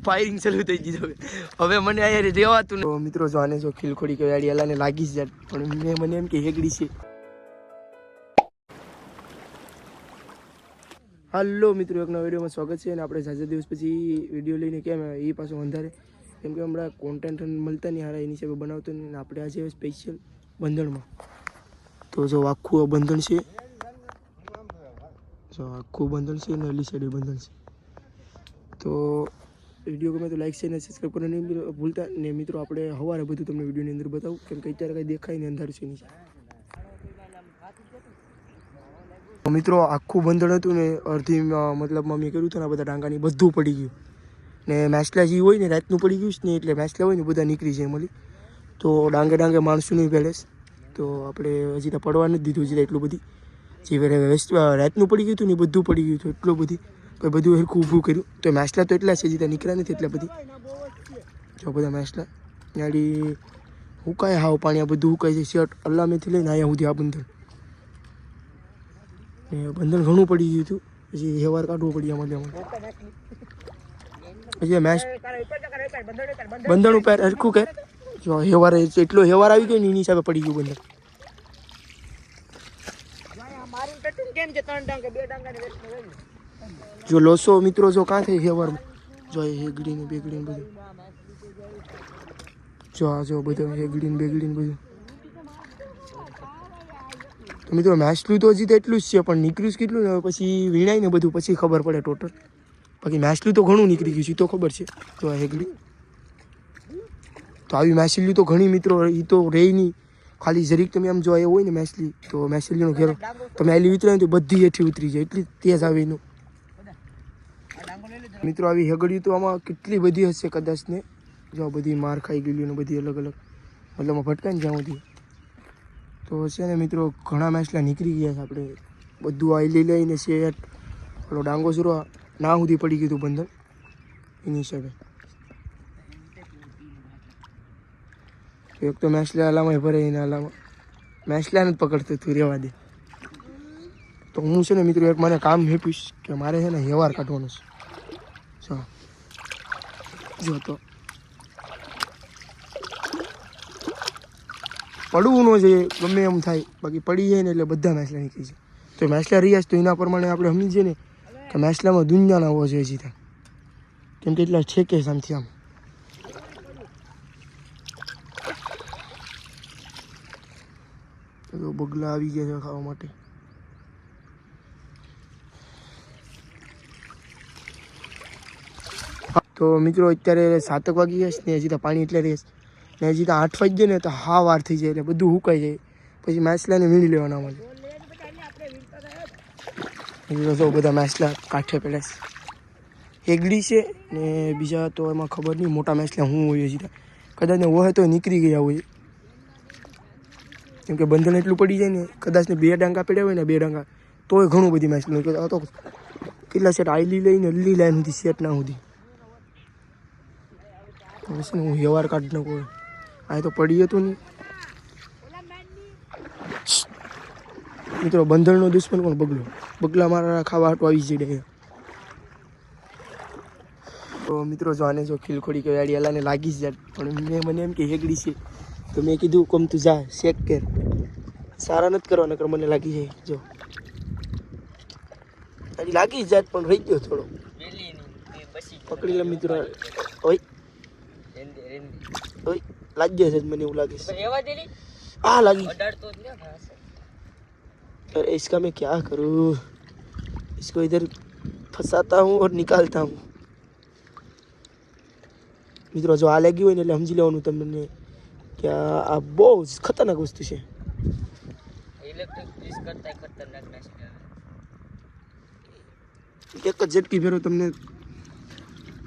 Firing ચાલુ થઈ ગઈ હવે. હવે મને અહીંયા રહેવાતું મિત્રો જો આને જો ખીલખોડી કે વાડી અલાને લાગી જાય. પણ મેં મને એમ કે હેગડી છે. હાલો મિત્રો, એક નવા વિડીયોમાં સ્વાગત છે અને આપણે ઝાઝા દિવસ પછી વીડિયો લઈને કેમ એ પાછું વધારે કેમ કે હમણાં કોન્ટેન્ટ મળતા નહીં, હારા એની હિસાબે બનાવતો અને આપણે આજે સ્પેશિયલ બંધણમાં. તો જો આખું બંધણ છે. જો આખું બંધણ છે ને અલી સાઈડ બંધણ છે. તો વીડિયો ગમે તો લાઈક છે અને સબસ્ક્રાઈબ કરવાનું નહીં ભૂલતા ને મિત્રો, આપણે સવારે બધું તમને વિડીયોની અંદર બતાવું, કેમ કે અત્યારે કંઈ દેખાય ને અંધારું છે નહીં. મિત્રો, આખું બંધણ હતું ને, અડધી મતલબ મતલબમાં મેં કર્યું હતું ને બધા ડાંગાની બધું પડી ગયું. ને મેસલા જે હોય ને, રાતનું પડી ગયું છે ને, એટલે મેસલા હોય ને, બધા નીકળી જાય મળી. તો ડાંગે ડાંગે માણસોની પેલેસ તો આપણે હજી તો પડવા નથી દીધું, હજી એટલું બધી. જે વેસ્ટ રાતનું પડી ગયું હતું ને બધું પડી ગયું હતું, એટલું બધી. બધું હરખું ઊભું કર્યું. તો મેસલા તો એટલા છે હજી તો નીકળ્યા નથી એટલા બધી. જો બધા મેસલા. યાડી હુકાય હાવ પાણી, આ બધું હુકાય છે શર્ટ અલ્લામેથી લઈને આવ્યા સુધી આ બંધન ને બંધન ઘણું પડી ગયું હતું. પછી હેવાર કાઢવું પડ્યું આમાં પછી મેચ બંધન ઉપર હરખું કે જો હેવાર એટલો હેવાર આવી ગયો ને એની હિસાબે પડી ગયું બંધન જો લોસો મિત્રો જો કાં થઈ હેવાર જો એ હેગડી ને બેગડી ને બધું. જો આ જો બધું હેગડી બેગડી ને બધું. તો મિત્રો મેચલું તો હજી તો એટલું જ છે, પણ નીકળ્યું કેટલું ને? પછી વીણાય ને બધું, પછી ખબર પડે ટોટલ બાકી મેચલું તો ઘણું નીકળી ગયું છે તો ખબર છે તો હેગડી. તો આવી મેચલી તો ઘણી મિત્રો એ તો રહે નહીં. ખાલી જરીક તમે આમ જો એ હોય ને મેસલી તો મેસલીનો ઘેરો. તમે આલી ઉતરાય તો બધી હેઠી ઉતરી જાય, એટલી તેજ આવે એનું. મિત્રો, આવી હેગડી તો આમાં કેટલી બધી હશે કદાચ ને? જો બધી માર ખાઈ ગયેલી ને બધી અલગ અલગ. મતલબ ભટકાઈ ને જ્યાં સુધી તો છે ને મિત્રો, ઘણા મેચલા નીકળી ગયા છે આપણે. બધું આઈલી લઈને શેટ પેલો ડાંગો સુરો ના સુધી પડી ગયું હતું બંધન એની હિસાબે. એક તો મેચલા અલામાં ભરે એના અલામાં મેચલાને જ પકડતું તું રહેવા દે. તો હું છે ને મિત્રો, એક મને કામ હેપીશ કે મારે છે ને હેવાર કાઢવાનું છે. જો. જો તો. પડવું ન જોઈએ ગમે એમ થાય, બાકી પડી જાય ને એટલે બધા મેસલા નીકળી જાય. તો મેસલા રહ્યા છે તો એના પ્રમાણે આપણે સમજીએ ને કે મેસલામાં દુનિયાના હોવા જોઈએ સીધા કેમ કે એટલા છે કે સામથી આમ. બગલા આવી ગયા છે ખાવા માટે. તો મિત્રો અત્યારે સાતક વાગી ગયા છે ને હજી તો પાણી એટલે રહેશે ને હજી તો આઠ વાગી જાય ને તો હા વાર થઈ જાય એટલે બધું હુકાઈ જાય. પછી માછલાને વીણી લેવાના મળે સૌ બધા માછલા કાંઠે પડ્યા છે. હેગડી છે ને બીજા તો એમાં ખબર નહીં, મોટા માછલા હું હોય હજી કદાચ ને હોય તો નીકળી ગયા હોય. કેમ કે બંધન એટલું પડી જાય ને, કદાચ ને બે ડાંગા પડ્યા હોય ને, બે ડાંગા, તોય ઘણું બધી માછલું આ તો કેટલા સેટ આઈલી લઈને અલ્લી લાઈન સુધી સેટ ના સુધી. હવે છે ને હું વ્યવહાર કાઢી નાખું આ તો પડી હતું નહીં. મિત્રો બંધણનો દુશ્મન કોણ? બગલો. બગલા મારા ખાવા હાટું આવી જઈ તો મિત્રો જો આને જો ખીલખોડી કે અડિયાલાને અલાને લાગી જ જાય. પણ મેં મને એમ કે હેગડી છે. તો મેં કીધું કમ તું જા શેક કર. સારા નથી કરવા નકર મને લાગી જાય. જો. હજી લાગી જ જાત પણ રહી ગયો થોડો. પકડી લે મિત્રો. ઓય. ઓય લાગી જશે મને એવું લાગે છે આ લાગી अरे इसका मैं क्या करूँ इसको इधर फंसाता हूँ और निकालता हूँ મિત્રો જો આ લાગી હોય ને એટલે સમજી લેવાનું તમને કે આ આ બહુ જ ખતરનાક વસ્તુ છે એક જ ઝટકી ફેરો તમને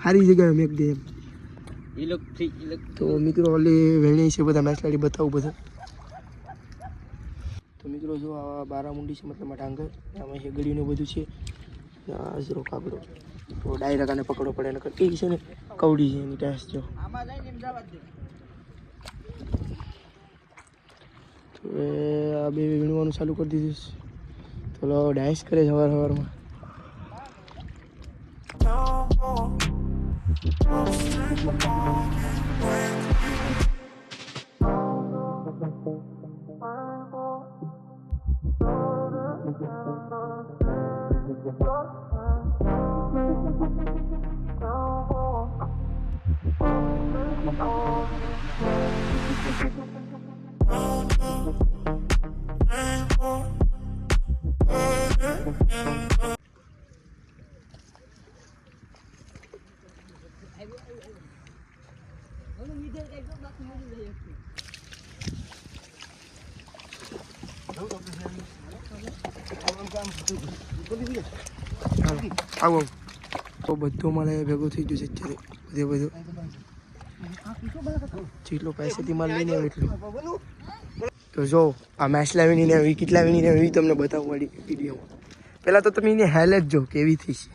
સારી જગ્યાએ મેક દે એમ તો મિત્રો ઓલી વેણી છે બધા મેચલાડી બતાવું બધું. તો મિત્રો જો આ બારામુંડી છે મતલબ ડાંગર આમાં હેગડીને બધું છે. આ ઝીરો કાગડો. તો ડાયરેક્ટ આને પકડવો પડે એને એ છે ને કવડી છે એની ટેસ્ટ જો. તો એ આ બે વીણવાનું ચાલુ કરી દીધું છે. તો લો ડાન્સ કરે સવાર સવારમાં હાલો આવો. તો બધું મારે ભેગું થઈ ગયું છે અત્યારે. બધે બધું. જેટલો પૈસાથી માલ લઈને એટલું. તો જો, આ મેચ ને આવી કેટલા વીણીને આવી તમને બતાવું મળી વિડીયોમાં પહેલાં તો તમે એની હેલેટ જો, કેવી થઈ છે.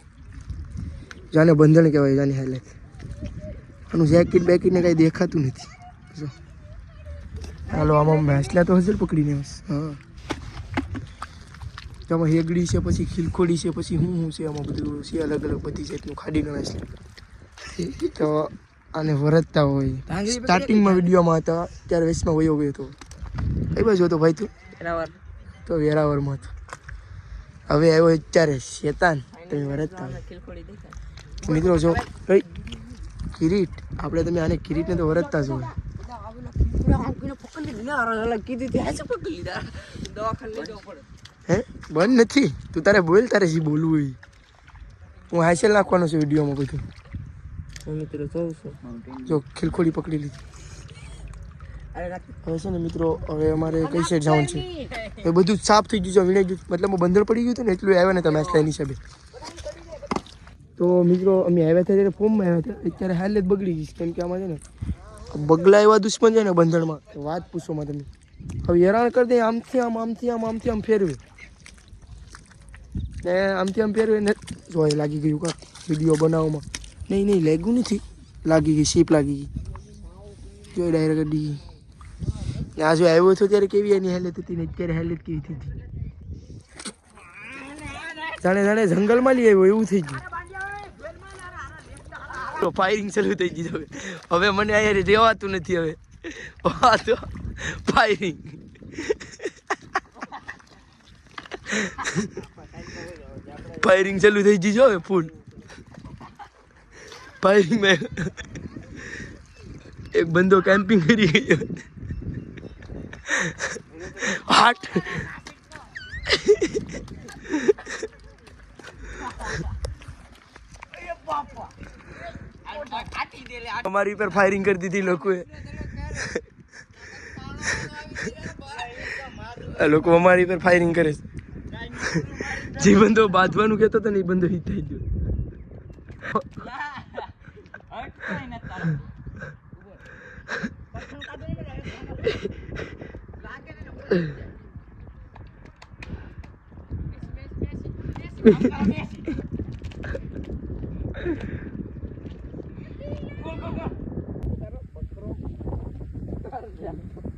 જાને બંધણ કહેવાય, જાની હેલેટ આનું જેકેટ બેકેટને કાંઈ દેખાતું નથી. જો. હાલો આમાં ભેંસલા તો ને પકડીને બસ. હા. આમાં હેગડી છે પછી ખીલખોડી છે પછી હું હું છે આમાં બધું છે અલગ અલગ બધી જાતનું ગણા છે. તો આને વરતતા હોય. સ્ટાર્ટિંગમાં વિડીયોમાં હતા ત્યારે વેસમાં વયો ગયો હતો. કઈ બાજુ હતો ભાઈ તું? તો વેરાવરમાં હતો. હવે આવ્યો અત્યારે શેતાન. તમે વરતતા હોય. મિત્રો જો કઈ કિરીટ. આપણે તમે આને કિરીટને તો વરતતા જ હોય. બંધ નથી? તું તારે બોલ તારે જે બોલવું હોય? હું હાઈસેલ નાખવાનો છે વિડીયોમાં બધું. જો ખીલખોડી પકડી લીધી. હવે છે ને મિત્રો હવે અમારે કઈ સાઈડ જવાનું છે? એ બધું સાફ થઈ ગયું છે વીણાઈ ગયું. મતલબ બંદર પડી ગયું હતું ને એટલું આવ્યા ને તમે લાઈન હિસાબે. તો મિત્રો અમે આવ્યા હતા ત્યારે ફોર્મમાં આવ્યા હતા. અત્યારે હાલ જ બગડી ગઈ છે કેમ કે આમાં છે ને બગલા એવા દુશ્મન છે ને બંધણમાં. વાત પૂછોમાં તમે. હવે હેરાન કરી દે, આમથી આમ આમથી આમ આમથી આમ ફેરવે. ને આમથી આમ ફેરવે ને જો એ લાગી ગયું કાંક વીડિયો બનાવવામાં. નહીં નહીં, લાગ્યું નથી. લાગી ગઈ શીપ લાગી ગઈ. જો ડાયરેક્ટ અડી ને આ જો આવ્યો છો ત્યારે કેવી એની હાલત હતી ને અત્યારે હાલત કેવી થઈ હતી. જાણે જાણે જંગલમાં લઈ આવ્યો, એવું થઈ ગયું. તો ફાયરિંગ ચાલુ થઈ ગઈ હવે. હવે મને અહીંયા રહેવાતું નથી હવે. ફાયરિંગ ફાયરિંગ ચાલુ થઈ ગઈ છે હવે, ફૂલ. ફાયરિંગ મેં એક બંદો કેમ્પિંગ કરી ગયો. હાટ અમારી પર ફાયરિંગ કરી દીધી લોકોએ. લોકો અમારી પર ફાયરિંગ કરે છે. જે બંધો બાંધવાનું કહેતો હતો ને એ બંધો હિત થઈ ગયો. Thank. 是